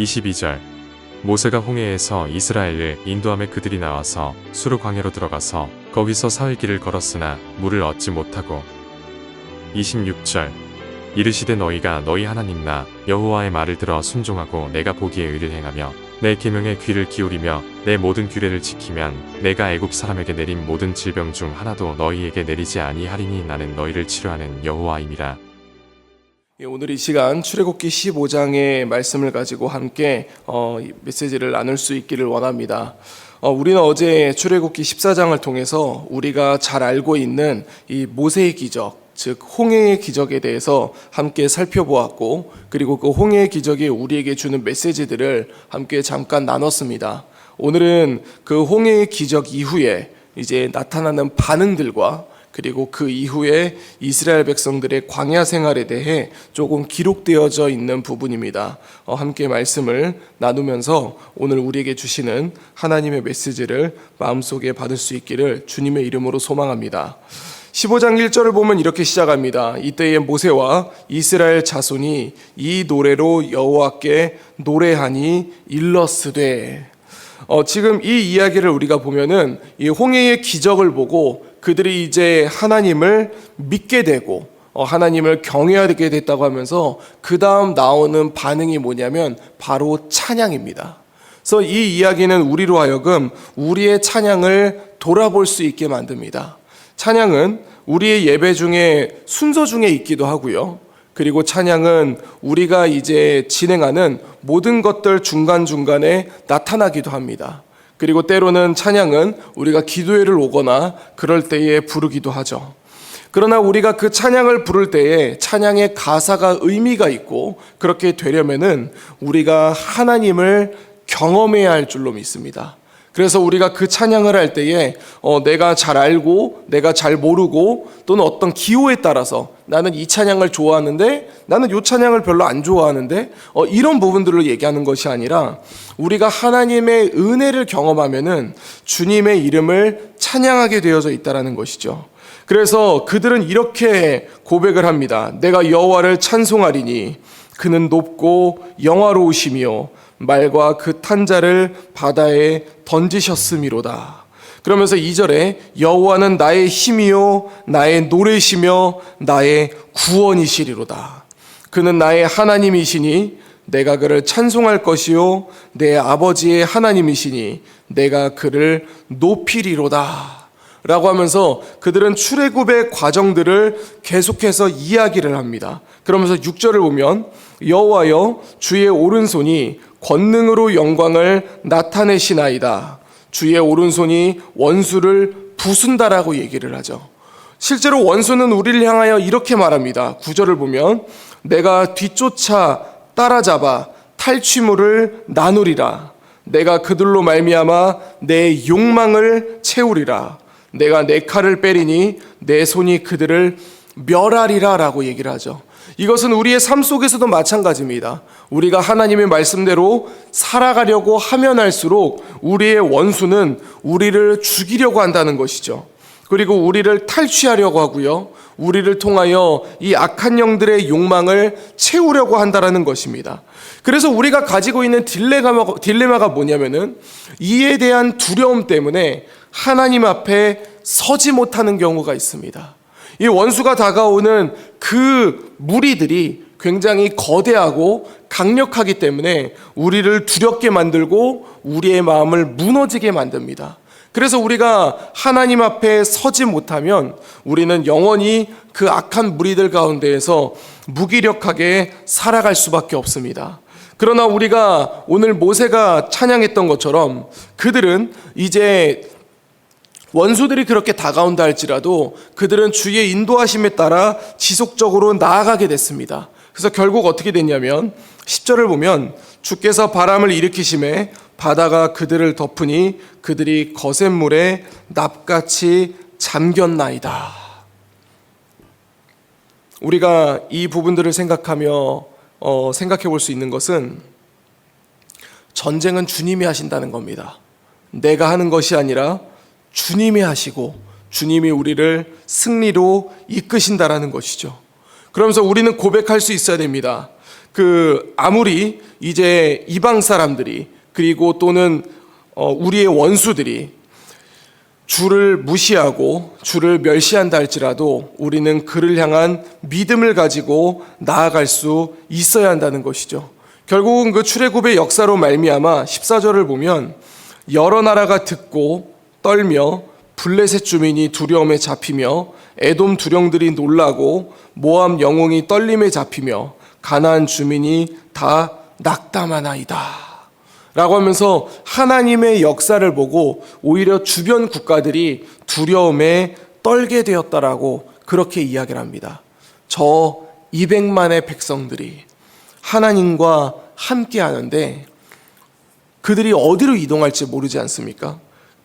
22절. 모세가 홍해에서 이스라엘을 인도함에 그들이 나와서 수르 광야로 들어가서 거기서 사흘 길을 걸었으나 물을 얻지 못하고. 26절. 이르시되 너희가 너희 하나님 나 여호와의 말을 들어 순종하고 내가 보기에 의를 행하며 내 계명에 귀를 기울이며 내 모든 규례를 지키면 내가 애굽 사람에게 내린 모든 질병 중 하나도 너희에게 내리지 아니하리니 나는 너희를 치료하는 여호와임이라. 예, 오늘 이 시간 출애굽기 15장의 말씀을 가지고 함께 어, 이 메시지를 나눌 수 있기를 원합니다. 어, 우리는 어제 출애굽기 14장을 통해서 우리가 잘 알고 있는 이 모세의 기적, 즉 홍해의 기적에 대해서 함께 살펴보았고, 그리고 그 홍해의 기적이 우리에게 주는 메시지들을 함께 잠깐 나눴습니다. 오늘은 그 홍해의 기적 이후에 이제 나타나는 반응들과 그리고 그 이후에 이스라엘 백성들의 광야 생활에 대해 조금 기록되어져 있는 부분입니다. 어, 함께 말씀을 나누면서 오늘 우리에게 주시는 하나님의 메시지를 마음속에 받을 수 있기를 주님의 이름으로 소망합니다. 15장 1절을 보면 이렇게 시작합니다. 이때에 모세와 이스라엘 자손이 이 노래로 여호와께 노래하니 일러스되 어, 지금 이 이야기를 우리가 보면은 이 홍해의 기적을 보고 그들이 이제 하나님을 믿게 되고 어, 하나님을 경외하게 됐다고 하면서 그 다음 나오는 반응이 뭐냐면 바로 찬양입니다. 그래서 이 이야기는 우리로 하여금 우리의 찬양을 돌아볼 수 있게 만듭니다. 찬양은 우리의 예배 중에 순서 중에 있기도 하고요. 그리고 찬양은 우리가 이제 진행하는 모든 것들 중간중간에 나타나기도 합니다. 그리고 때로는 찬양은 우리가 기도회를 오거나 그럴 때에 부르기도 하죠. 그러나 우리가 그 찬양을 부를 때에 찬양의 가사가 의미가 있고 그렇게 되려면은 우리가 하나님을 경험해야 할 줄로 믿습니다. 그래서 우리가 그 찬양을 할 때에 어, 내가 잘 알고 내가 잘 모르고 또는 어떤 기호에 따라서 나는 이 찬양을 좋아하는데 나는 이 찬양을 별로 안 좋아하는데 어, 이런 부분들을 얘기하는 것이 아니라 우리가 하나님의 은혜를 경험하면은 주님의 이름을 찬양하게 되어져 있다라는 것이죠. 그래서 그들은 이렇게 고백을 합니다. 내가 여호와를 찬송하리니 그는 높고 영화로우시며 말과 그 탄자를 바다에 던지셨음이로다. 그러면서 2절에 여호와는 나의 힘이요 나의 노래시며 나의 구원이시리로다. 그는 나의 하나님이시니 내가 그를 찬송할 것이요 내 아버지의 하나님이시니 내가 그를 높이리로다. 라고 하면서 그들은 출애굽의 과정들을 계속해서 이야기를 합니다. 그러면서 6절을 보면 여호와여 주의 오른손이 권능으로 영광을 나타내시나이다. 주의 오른손이 원수를 부순다라고 얘기를 하죠. 실제로 원수는 우리를 향하여 이렇게 말합니다. 구절을 보면 내가 뒤쫓아 따라잡아 탈취물을 나누리라. 내가 그들로 말미암아 내 욕망을 채우리라. 내가 내 칼을 빼리니 내 손이 그들을 멸하리라라고 얘기를 하죠. 이것은 우리의 삶 속에서도 마찬가지입니다. 우리가 하나님의 말씀대로 살아가려고 하면 할수록 우리의 원수는 우리를 죽이려고 한다는 것이죠. 그리고 우리를 탈취하려고 하고요. 우리를 통하여 이 악한 영들의 욕망을 채우려고 한다라는 것입니다. 그래서 우리가 가지고 있는 딜레마가, 딜레마가 뭐냐면은 이에 대한 두려움 때문에 하나님 앞에 서지 못하는 경우가 있습니다. 이 원수가 다가오는 그 무리들이 굉장히 거대하고 강력하기 때문에 우리를 두렵게 만들고 우리의 마음을 무너지게 만듭니다. 그래서 우리가 하나님 앞에 서지 못하면 우리는 영원히 그 악한 무리들 가운데에서 무기력하게 살아갈 수밖에 없습니다. 그러나 우리가 오늘 모세가 찬양했던 것처럼 그들은 이제 원수들이 그렇게 다가온다 할지라도 그들은 주의 인도하심에 따라 지속적으로 나아가게 됐습니다. 그래서 결국 어떻게 됐냐면 10절을 보면 주께서 바람을 일으키심에 바다가 그들을 덮으니 그들이 거센 물에 납같이 잠겼나이다. 우리가 이 부분들을 생각하며 어, 생각해 볼 수 있는 것은 전쟁은 주님이 하신다는 겁니다. 내가 하는 것이 아니라 주님이 하시고 주님이 우리를 승리로 이끄신다라는 것이죠. 그러면서 우리는 고백할 수 있어야 됩니다. 그 아무리 이제 이방 사람들이 그리고 또는 어, 우리의 원수들이 주를 무시하고 주를 멸시한다 할지라도 우리는 그를 향한 믿음을 가지고 나아갈 수 있어야 한다는 것이죠. 결국은 그 출애굽의 역사로 말미암아 14절을 보면 여러 나라가 듣고 떨며 블레셋 주민이 두려움에 잡히며 에돔 두령들이 놀라고 모함 영웅이 떨림에 잡히며 가나안 주민이 다 낙담하나이다. 라고 하면서 하나님의 역사를 보고 오히려 주변 국가들이 두려움에 떨게 되었다라고 그렇게 이야기를 합니다. 저 200만의 백성들이 하나님과 함께 하는데 그들이 어디로 이동할지 모르지 않습니까?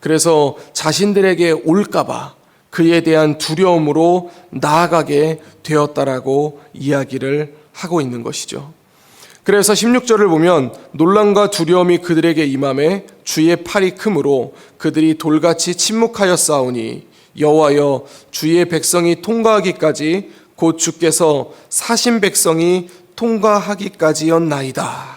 그래서 자신들에게 올까봐 그에 대한 두려움으로 나아가게 되었다라고 이야기를 하고 있는 것이죠. 그래서 16절을 보면 논란과 두려움이 그들에게 임함에 주의 팔이 크므로 그들이 돌같이 침묵하여 싸우니 여호와여 주의 백성이 통과하기까지 곧 주께서 사신 백성이 통과하기까지였나이다.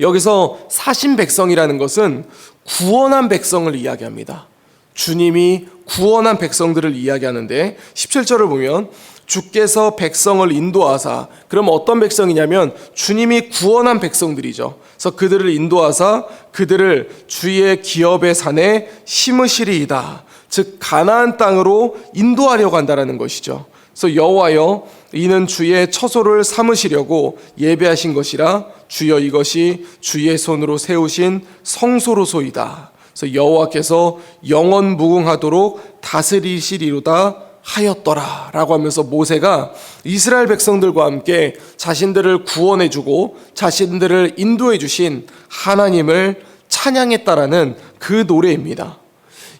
여기서 사신 백성이라는 것은 구원한 백성을 이야기합니다. 주님이 구원한 백성들을 이야기하는데 17절을 보면 주께서 백성을 인도하사 그럼 어떤 백성이냐면 주님이 구원한 백성들이죠. 그래서 그들을 인도하사 그들을 주의 기업의 산에 심으시리이다. 즉 가나안 땅으로 인도하려고 한다라는 것이죠. 그래서 여호와여 이는 주의 처소를 삼으시려고 예배하신 것이라 주여 이것이 주의 손으로 세우신 성소로소이다. 그래서 여호와께서 영원 무궁하도록 다스리시리로다 하였더라 라고 하면서 모세가 이스라엘 백성들과 함께 자신들을 구원해 주고 자신들을 인도해 주신 하나님을 찬양했다라는 그 노래입니다.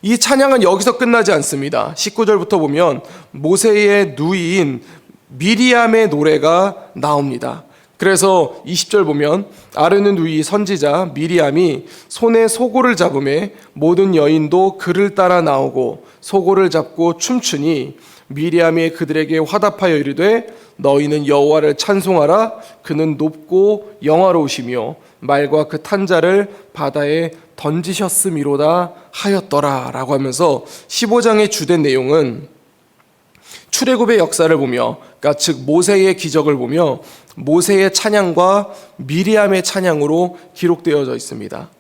이 찬양은 여기서 끝나지 않습니다. 19절부터 보면 모세의 누이인 미리암의 노래가 나옵니다. 그래서 20절 보면 아르는 누이 선지자 미리암이 손에 소고를 잡음에 모든 여인도 그를 따라 나오고 소고를 잡고 춤추니 미리암이 그들에게 화답하여 이르되 너희는 여호와를 찬송하라 그는 높고 영화로우시며 말과 그 탄자를 바다에 던지셨음이로다 하였더라라고 하면서 15장의 주된 내용은 출애굽의 역사를 보며 그러니까 즉 모세의 기적을 보며 모세의 찬양과 미리암의 찬양으로 기록되어져 있습니다.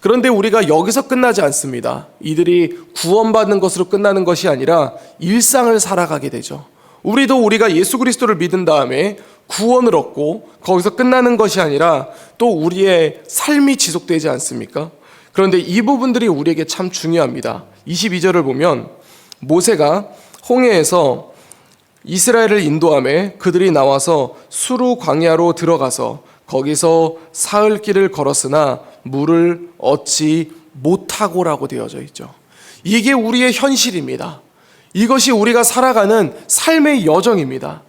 그런데 우리가 여기서 끝나지 않습니다. 이들이 구원받는 것으로 끝나는 것이 아니라 일상을 살아가게 되죠. 우리도 우리가 예수 그리스도를 믿은 다음에 구원을 얻고 거기서 끝나는 것이 아니라 또 우리의 삶이 지속되지 않습니까? 그런데 이 부분들이 우리에게 참 중요합니다. 22절을 보면 모세가 홍해에서 이스라엘을 인도함에 그들이 나와서 수루 광야로 들어가서 거기서 사흘 길을 걸었으나 물을 얻지 못하고라고 되어져 있죠. 이게 우리의 현실입니다. 이것이 우리가 살아가는 삶의 여정입니다.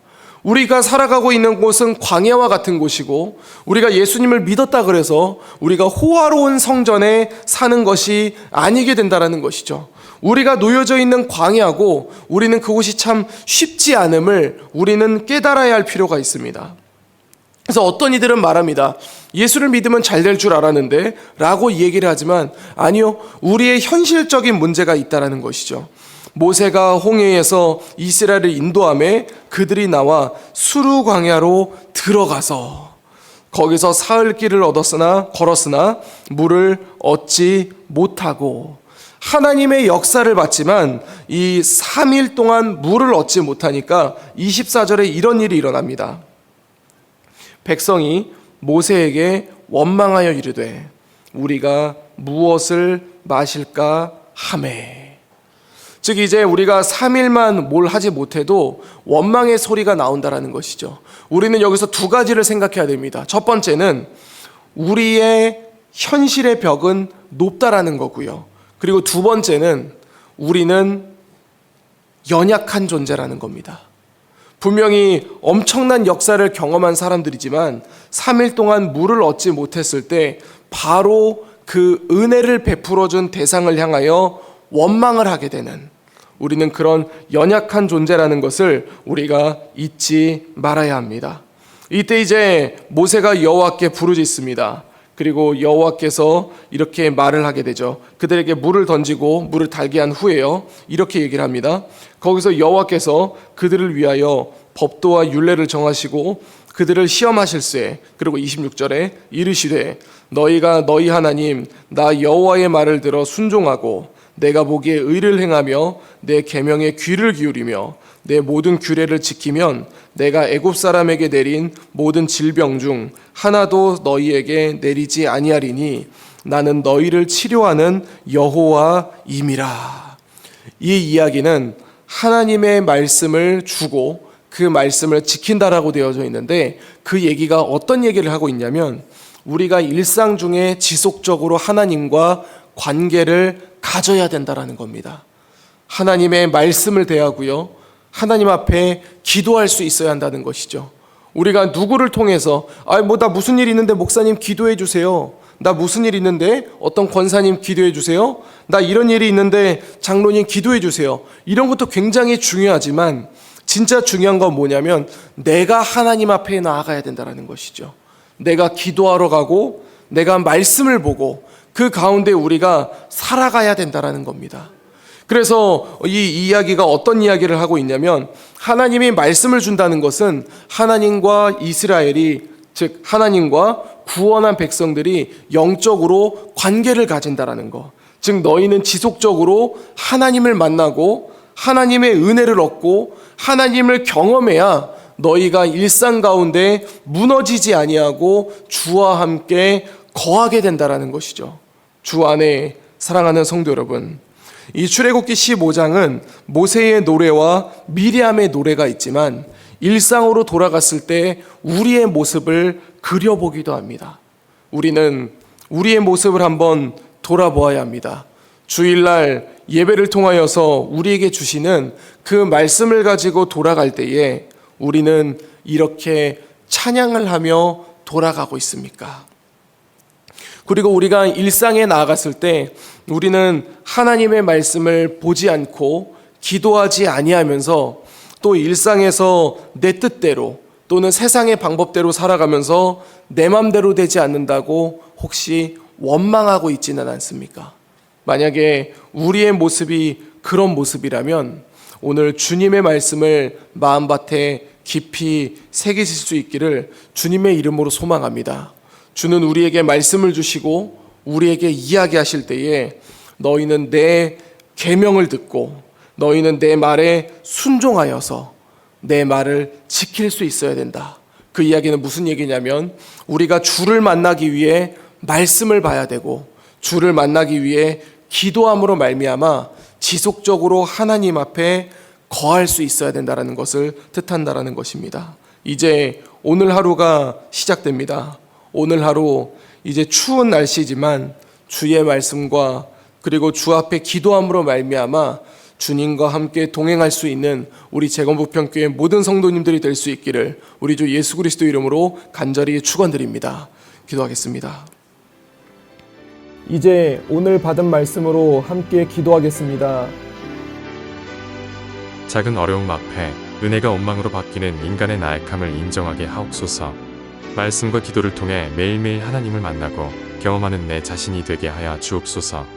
우리가 살아가고 있는 곳은 광야와 같은 곳이고 우리가 예수님을 믿었다 그래서 우리가 호화로운 성전에 사는 것이 아니게 된다라는 것이죠. 우리가 놓여져 있는 광야고 우리는 그곳이 참 쉽지 않음을 우리는 깨달아야 할 필요가 있습니다. 그래서 어떤 이들은 말합니다. 예수를 믿으면 잘 될 줄 알았는데 라고 얘기를 하지만 아니요. 우리의 현실적인 문제가 있다라는 것이죠. 모세가 홍해에서 이스라엘을 인도함에 그들이 나와 수루 광야로 들어가서 거기서 사흘 길을 얻었으나 걸었으나 물을 얻지 못하고 하나님의 역사를 봤지만 이 3일 동안 물을 얻지 못하니까 24절에 이런 일이 일어납니다. 백성이 모세에게 원망하여 이르되 우리가 무엇을 마실까 하매 즉 이제 우리가 3일만 뭘 하지 못해도 원망의 소리가 나온다라는 것이죠. 우리는 여기서 두 가지를 생각해야 됩니다. 첫 번째는 우리의 현실의 벽은 높다라는 거고요. 그리고 두 번째는 우리는 연약한 존재라는 겁니다. 분명히 엄청난 역사를 경험한 사람들이지만 3일 동안 물을 얻지 못했을 때 바로 그 은혜를 베풀어 준 대상을 향하여 원망을 하게 되는 우리는 그런 연약한 존재라는 것을 우리가 잊지 말아야 합니다. 이때 이제 모세가 여호와께 부르짖습니다. 그리고 여호와께서 이렇게 말을 하게 되죠. 그들에게 물을 던지고 물을 달게 한 후에요. 이렇게 얘기를 합니다. 거기서 여호와께서 그들을 위하여 법도와 율례를 정하시고 그들을 시험하실세. 그리고 26절에 이르시되 너희가 너희 하나님 나 여호와의 말을 들어 순종하고 내가 보기에 의를 행하며 내 계명에 귀를 기울이며 내 모든 규례를 지키면 내가 애굽 사람에게 내린 모든 질병 중 하나도 너희에게 내리지 아니하리니 나는 너희를 치료하는 여호와임이라. 이 이야기는 하나님의 말씀을 주고 그 말씀을 지킨다라고 되어져 있는데 그 얘기가 어떤 얘기를 하고 있냐면 우리가 일상 중에 지속적으로 하나님과 관계를 가져야 된다라는 겁니다. 하나님의 말씀을 대하고요. 하나님 앞에 기도할 수 있어야 한다는 것이죠. 우리가 누구를 통해서 아 뭐 나 무슨 일 있는데 목사님 기도해 주세요. 나 무슨 일 있는데 어떤 권사님 기도해 주세요. 나 이런 일이 있는데 장로님 기도해 주세요. 이런 것도 굉장히 중요하지만 진짜 중요한 건 뭐냐면 내가 하나님 앞에 나아가야 된다라는 것이죠. 내가 기도하러 가고 내가 말씀을 보고 그 가운데 우리가 살아가야 된다라는 겁니다. 그래서 이 이야기가 어떤 이야기를 하고 있냐면 하나님이 말씀을 준다는 것은 하나님과 이스라엘이 즉 하나님과 구원한 백성들이 영적으로 관계를 가진다라는 거. 즉 너희는 지속적으로 하나님을 만나고 하나님의 은혜를 얻고 하나님을 경험해야 너희가 일상 가운데 무너지지 아니하고 주와 함께 거하게 된다라는 것이죠. 주 안에 사랑하는 성도 여러분, 이 출애굽기 15장은 모세의 노래와 미리암의 노래가 있지만 일상으로 돌아갔을 때 우리의 모습을 그려보기도 합니다. 우리는 우리의 모습을 한번 돌아보아야 합니다. 주일날 예배를 통하여서 우리에게 주시는 그 말씀을 가지고 돌아갈 때에 우리는 이렇게 찬양을 하며 돌아가고 있습니까? 그리고 우리가 일상에 나아갔을 때 우리는 하나님의 말씀을 보지 않고 기도하지 아니하면서 또 일상에서 내 뜻대로 또는 세상의 방법대로 살아가면서 내 맘대로 되지 않는다고 혹시 원망하고 있지는 않습니까? 만약에 우리의 모습이 그런 모습이라면 오늘 주님의 말씀을 마음밭에 깊이 새기실 수 있기를 주님의 이름으로 소망합니다. 주는 우리에게 말씀을 주시고 우리에게 이야기하실 때에 너희는 내 계명을 듣고 너희는 내 말에 순종하여서 내 말을 지킬 수 있어야 된다. 그 이야기는 무슨 얘기냐면 우리가 주를 만나기 위해 말씀을 봐야 되고 주를 만나기 위해 기도함으로 말미암아 지속적으로 하나님 앞에 거할 수 있어야 된다라는 것을 뜻한다라는 것입니다. 이제 오늘 하루가 시작됩니다. 오늘 하루 이제 추운 날씨지만 주의 말씀과 그리고 주 앞에 기도함으로 말미암아 주님과 함께 동행할 수 있는 우리 재건부평교회 모든 성도님들이 될 수 있기를 우리 주 예수 그리스도 이름으로 간절히 축원드립니다. 기도하겠습니다. 이제 오늘 받은 말씀으로 함께 기도하겠습니다. 작은 어려움 앞에 은혜가 원망으로 바뀌는 인간의 나약함을 인정하게 하옵소서. 말씀과 기도를 통해 매일매일 하나님을 만나고 경험하는 내 자신이 되게 하여 주옵소서.